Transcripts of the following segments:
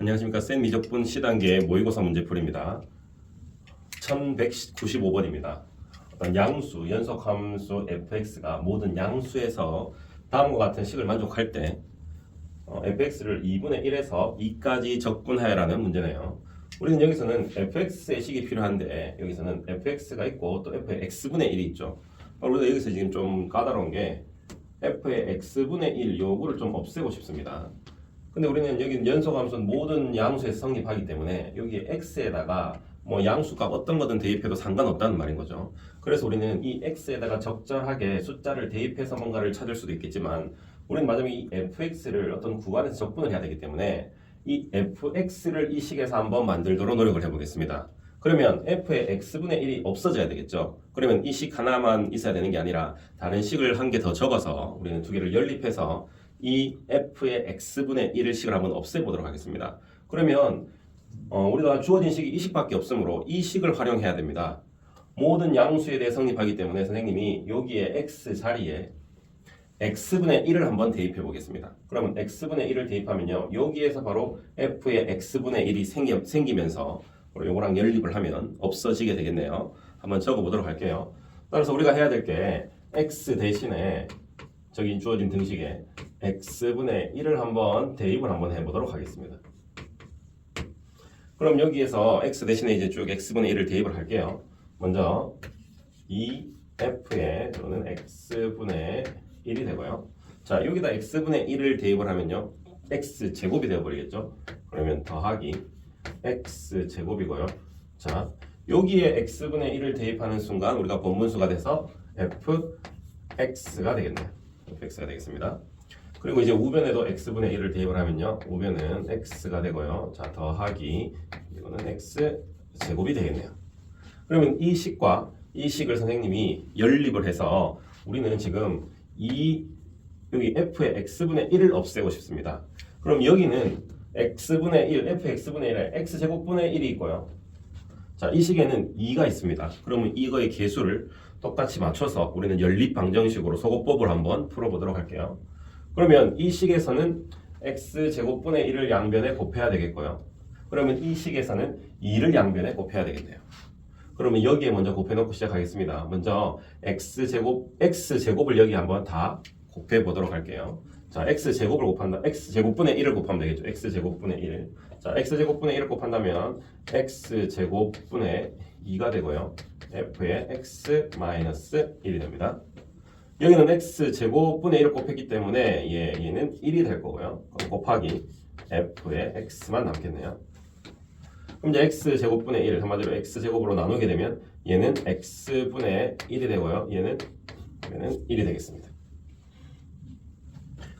안녕하십니까. 센 미적분 C단계 모의고사 문제풀이입니다. 1195번입니다. 어떤 양수, 연속함수 fx가 모든 양수에서 다음과 같은 식을 만족할 때 어, fx를 2분의 1에서 2까지 적분하여라는 문제네요. 우리는 여기서는 fx의 식이 필요한데 여기서는 fx가 있고 또 f의 x분의 1이 있죠. 우리가 여기서 지금 좀 까다로운 게 f의 x분의 1 요거를 좀 없애고 싶습니다 근데 우리는 여기 연속함수는 모든 양수에서 성립하기 때문에 여기 x에다가 뭐 양수값 어떤 거든 대입해도 상관없다는 말인 거죠. 그래서 우리는 이 x에다가 적절하게 숫자를 대입해서 뭔가를 찾을 수도 있겠지만 우리는 마지막에 이 fx를 어떤 구간에서 적분을 해야 되기 때문에 이 fx를 이 식에서 한번 만들도록 노력을 해보겠습니다. 그러면 f의 x분의 1이 없어져야 되겠죠. 그러면 이 식 하나만 있어야 되는 게 아니라 다른 식을 한 개 더 적어서 우리는 두 개를 연립해서 이 f의 x분의 1을 식을 한번 없애보도록 하겠습니다. 그러면 어, 우리가 주어진 식이 이 식밖에 없으므로 이 식을 활용해야 됩니다. 모든 양수에 대해 성립하기 때문에 선생님이 여기에 x 자리에 x분의 1을 한번 대입해 보겠습니다. 그러면 x분의 1을 대입하면요. 여기에서 바로 f의 x분의 1이 생기, 생기면서 요거랑 연립을 하면 없어지게 되겠네요. 한번 적어 보도록 할게요. 따라서 우리가 해야 될 게 x 대신에 저기 주어진 등식에 x분의 1을 한번 대입을 한번 해보도록 하겠습니다. 그럼 여기에서 x 대신에 이제 쭉 x분의 1을 대입을 할게요. 먼저 이 f에 저는 x분의 1이 되고요. 자 여기다 x분의 1을 대입을 하면요. x 제곱이 되어버리겠죠. 그러면 더하기 x 제곱이고요. 자 여기에 x분의 1을 대입하는 순간 우리가 본분수가 돼서 fx가 되겠네요. Fx가 되겠습니다. 그리고 이제 우변에도 x분의 1을 대입을 하면요. 우변은 x가 되고요. 자, 더하기 이거는 x 제곱이 되겠네요. 그러면 이 식과 이 식을 선생님이 연립을 해서 우리는 지금 이 여기 f의 x분의 1을 없애고 싶습니다. 그럼 여기는 x분의 1, fx분의 1에 x제곱분의 1이 있고요. 자, 이 식에는 2가 있습니다. 그러면 이거의 개수를 똑같이 맞춰서 우리는 연립 방정식으로 소거법을 한번 풀어보도록 할게요. 그러면 이 식에서는 x 제곱분의 1을 양변에 곱해야 되겠고요. 그러면 이 식에서는 2를 양변에 곱해야 되겠네요. 그러면 여기에 먼저 곱해놓고 시작하겠습니다. 먼저 x 제곱 x 제곱을 여기 한번 다 곱해 보도록 할게요. 자, x 제곱을 곱한다. x 제곱분의 1을 곱하면 되겠죠. x 제곱분의 1. 자, x 제곱분의 1을 곱한다면 x 제곱분의 2가 되고요. f의 x 마이너스 1이 됩니다. 여기는 x 제곱분의 1을 곱했기 때문에 얘, 얘는 1이 될 거고요. 그럼 곱하기 f의 x만 남겠네요. 그럼 이제 x 제곱분의 1 한마디로 x 제곱으로 나누게 되면 얘는 x분의 1이 되고요. 얘는 얘는 1이 되겠습니다.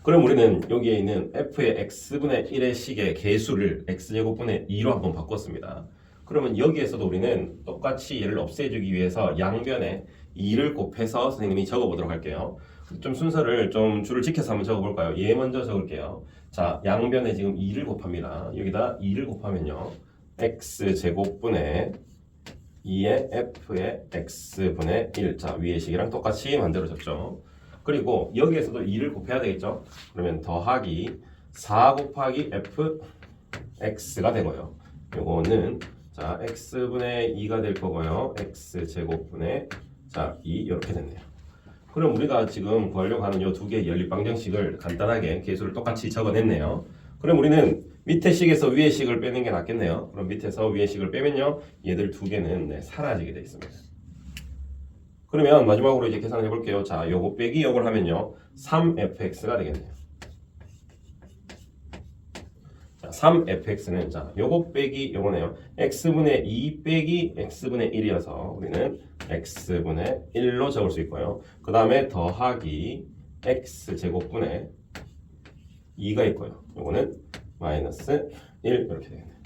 그럼 우리는 여기에 있는 f의 x분의 1의 식의 개수를 x제곱분의 2로 한번 바꿨습니다. 그러면 여기에서도 우리는 똑같이 얘를 없애주기 위해서 양변에 2를 곱해서 선생님이 적어보도록 할게요. 좀 순서를 좀 줄을 지켜서 한번 적어볼까요? 얘 먼저 적을게요. 자, 양변에 지금 2를 곱합니다. 여기다 2를 곱하면요. x제곱분의 2의 f의 x분의 1. 자, 위의 식이랑 똑같이 만들어졌죠. 그리고 여기에서도 2를 곱해야 되겠죠. 그러면 더하기 4 곱하기 f x가 되고요. 요거는 자 x분의 2가 될 거고요. x 제곱분의 자 2 이렇게 됐네요. 그럼 우리가 지금 구하려고 하는 이 두 개의 연립 방정식을 간단하게 개수를 똑같이 적어냈네요. 그럼 우리는 밑에 식에서 위의 식을 빼는 게 낫겠네요. 그럼 밑에서 위의 식을 빼면요. 얘들 두 개는 네, 사라지게 되어 있습니다. 그러면 마지막으로 이제 계산해 볼게요. 자, 요거 빼기 요걸 하면요. 3fx가 되겠네요. 자, 3fx는 자, 요거 빼기 요거네요. x분의 2 빼기 x분의 1이어서 우리는 x분의 1로 적을 수 있고요. 그 다음에 더하기 x제곱분의 2가 있고요. 요거는 마이너스 1 이렇게 되겠네요.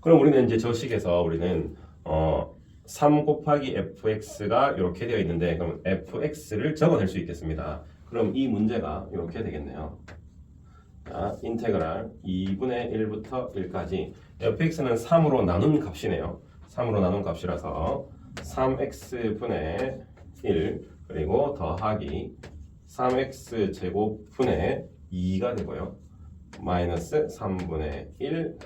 그럼 우리는 이제 저 식에서 우리는 어, 3 곱하기 fx가 이렇게 되어 있는데 그럼 fx를 적어낼 수 있겠습니다. 그럼 이 문제가 이렇게 되겠네요. 자, 인테그랄 2분의 1부터 1까지 fx는 3으로 나눈 값이네요. 3으로 나눈 값이라서 3x분의 1 그리고 더하기 3x 제곱분의 2가 되고요. 마이너스 3분의 1.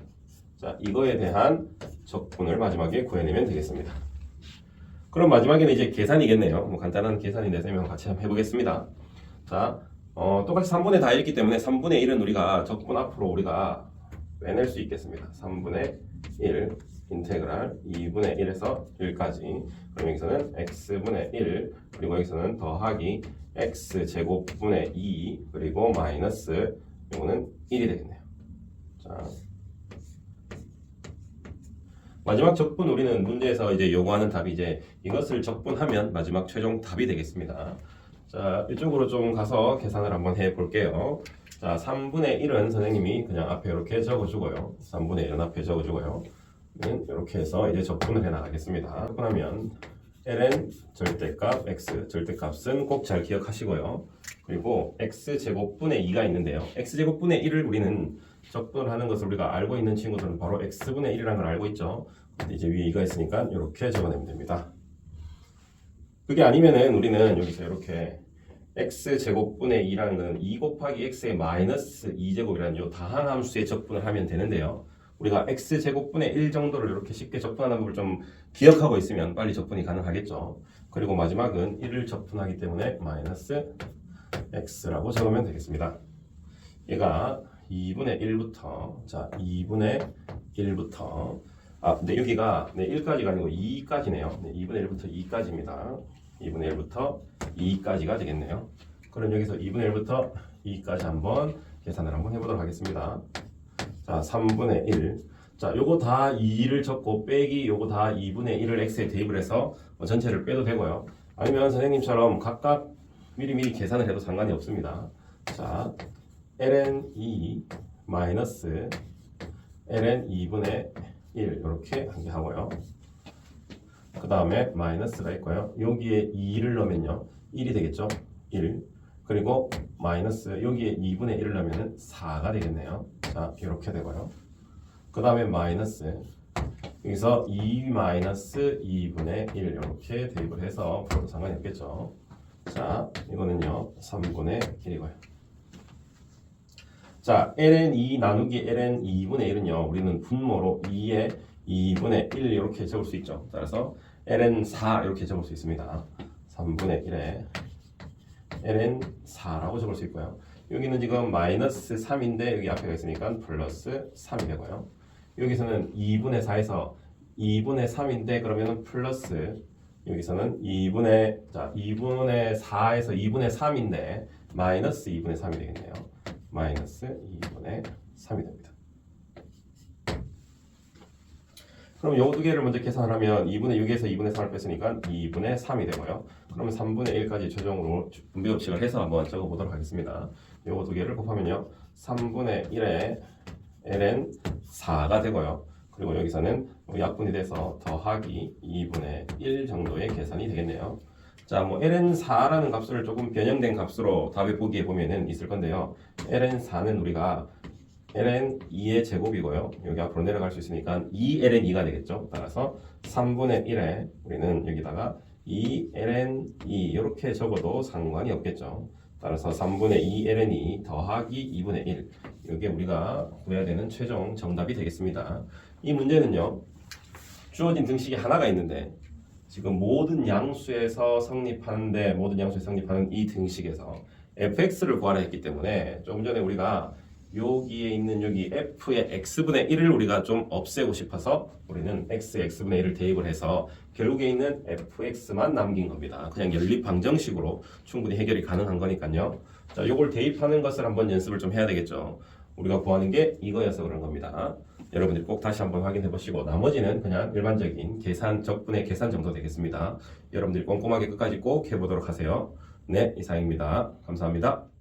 자, 이거에 대한 적분을 마지막에 구해내면 되겠습니다. 그럼 마지막에는 이제 계산이겠네요. 뭐 간단한 계산인데 선생님 같이 한번 해보겠습니다. 자, 어, 똑같이 3분의 다 있기 때문에 3분의 1은 우리가 적분 앞으로 우리가 빼낼 수 있겠습니다. 3분의 1 인테그랄 2분의 1에서 1까지 그럼 여기서는 x분의 1 그리고 여기서는 더하기 x 제곱분의 2 그리고 마이너스 이거는 1이 되겠네요. 자 마지막 적분 우리는 문제에서 이제 요구하는 답이 이제 이것을 적분하면 마지막 최종 답이 되겠습니다. 자 이쪽으로 좀 가서 계산을 한번 해 볼게요. 자 3분의 1은 선생님이 그냥 앞에 이렇게 적어주고요. 3분의 1은 앞에 적어주고요. 이렇게 해서 이제 적분을 해 나가겠습니다. 적분하면 ln 절대값 x 절대값은 꼭 잘 기억하시고요. 그리고 x 제곱분의 2가 있는데요. x 제곱분의 1을 우리는 적분을 하는 것을 우리가 알고 있는 친구들은 바로 x분의 1이라는 걸 알고 있죠. 이제 위에 2가 있으니까 이렇게 적어내면 됩니다. 그게 아니면은 우리는 여기서 이렇게 x 제곱분의 2라는 건2 곱하기 x의 마이너스 2제곱이라는 요 다항 함수의 적분을 하면 되는데요. 우리가 x 제곱분의 1 정도를 이렇게 쉽게 적분하는 법을 좀 기억하고 있으면 빨리 적분이 가능하겠죠. 그리고 마지막은 1을 적분하기 때문에 마이너스 x라고 적으면 되겠습니다. 얘가 2분의 1부터 자 2분의 1부터 아 근데 여기가 네, 1까지가 아니고 2까지네요. 네, 2분의 1부터 2까지입니다. 2분의 1부터 2까지가 되겠네요. 그럼 여기서 2분의 1부터 2까지 한번 계산을 한번 해보도록 하겠습니다. 자, 3분의 1. 자, 요거 다 2를 적고 빼기 요거 다 2분의 1을 x에 대입을 해서 뭐 전체를 빼도 되고요. 아니면 선생님처럼 각각 미리미리 계산을 해도 상관이 없습니다. 자, ln 2 마이너스 ln 2분의 1 이렇게 한 개 하고요. 그 다음에 마이너스가 있고요. 여기에 2를 넣으면요. 1이 되겠죠? 1. 그리고 마이너스 여기에 2분의 1을 넣으면 4가 되겠네요. 자 이렇게 되고요. 그 다음에 마이너스 여기서 2 마이너스 2분의 1 이렇게 대입을 해서 풀어도 상관이 없겠죠. 자 이거는요 3분의 1이고요. 자 ln 2 나누기 ln 2분의 1은요 우리는 분모로 2의 2분의 1 이렇게 적을 수 있죠. 따라서 ln 4 이렇게 적을 수 있습니다. 3분의 1에 ln 4라고 적을 수 있고요. 여기는 지금 마이너스 3인데 여기 앞에가 있으니까 플러스 3이 되고요. 여기서는 2분의 4에서 2분의 3인데 그러면은 플러스 여기서는 2분의 자 2분의 4에서 2분의 3인데 마이너스 2분의 3이 되겠네요. 마이너스 2분의 3이 됩니다. 그럼 요 두 개를 먼저 계산을 하면 2분의 6에서 2분의 3을 뺐으니까 2분의 3이 되고요. 그러면 3분의 1까지 최종으로 분배 법칙을 해서 한번 적어보도록 하겠습니다. 요거 두 개를 곱하면요. 3분의 1에 ln 4가 되고요. 그리고 여기서는 약분이 돼서 더하기 2분의 1 정도의 계산이 되겠네요. 자, 뭐 ln 4라는 값을 조금 변형된 값으로 답에 보기에 보면은 있을 건데요. ln 4는 우리가 ln 2의 제곱이고요. 여기 앞으로 내려갈 수 있으니까 2ln 2가 되겠죠. 따라서 3분의 1에 우리는 여기다가 2ln 2 이렇게 적어도 상관이 없겠죠. 따라서 3분의 2 ln 2 더하기 2분의 1 이게 우리가 구해야 되는 최종 정답이 되겠습니다. 이 문제는요. 주어진 등식이 하나가 있는데 지금 모든 양수에서 성립하는데 모든 양수에 성립하는 이 등식에서 fx를 구하라 했기 때문에 조금 전에 우리가 여기에 있는 여기 f의 x분의 1을 우리가 좀 없애고 싶어서 우리는 x x분의 1을 대입을 해서 결국에 있는 fx만 남긴 겁니다. 그냥 연립 방정식으로 충분히 해결이 가능한 거니까요. 자, 요걸 대입하는 것을 한번 연습을 좀 해야 되겠죠. 우리가 구하는 게 이거여서 그런 겁니다. 여러분들이 꼭 다시 한번 확인해 보시고 나머지는 그냥 일반적인 계산 적분의 계산 정도 되겠습니다. 여러분들이 꼼꼼하게 끝까지 꼭 해보도록 하세요. 네, 이상입니다. 감사합니다.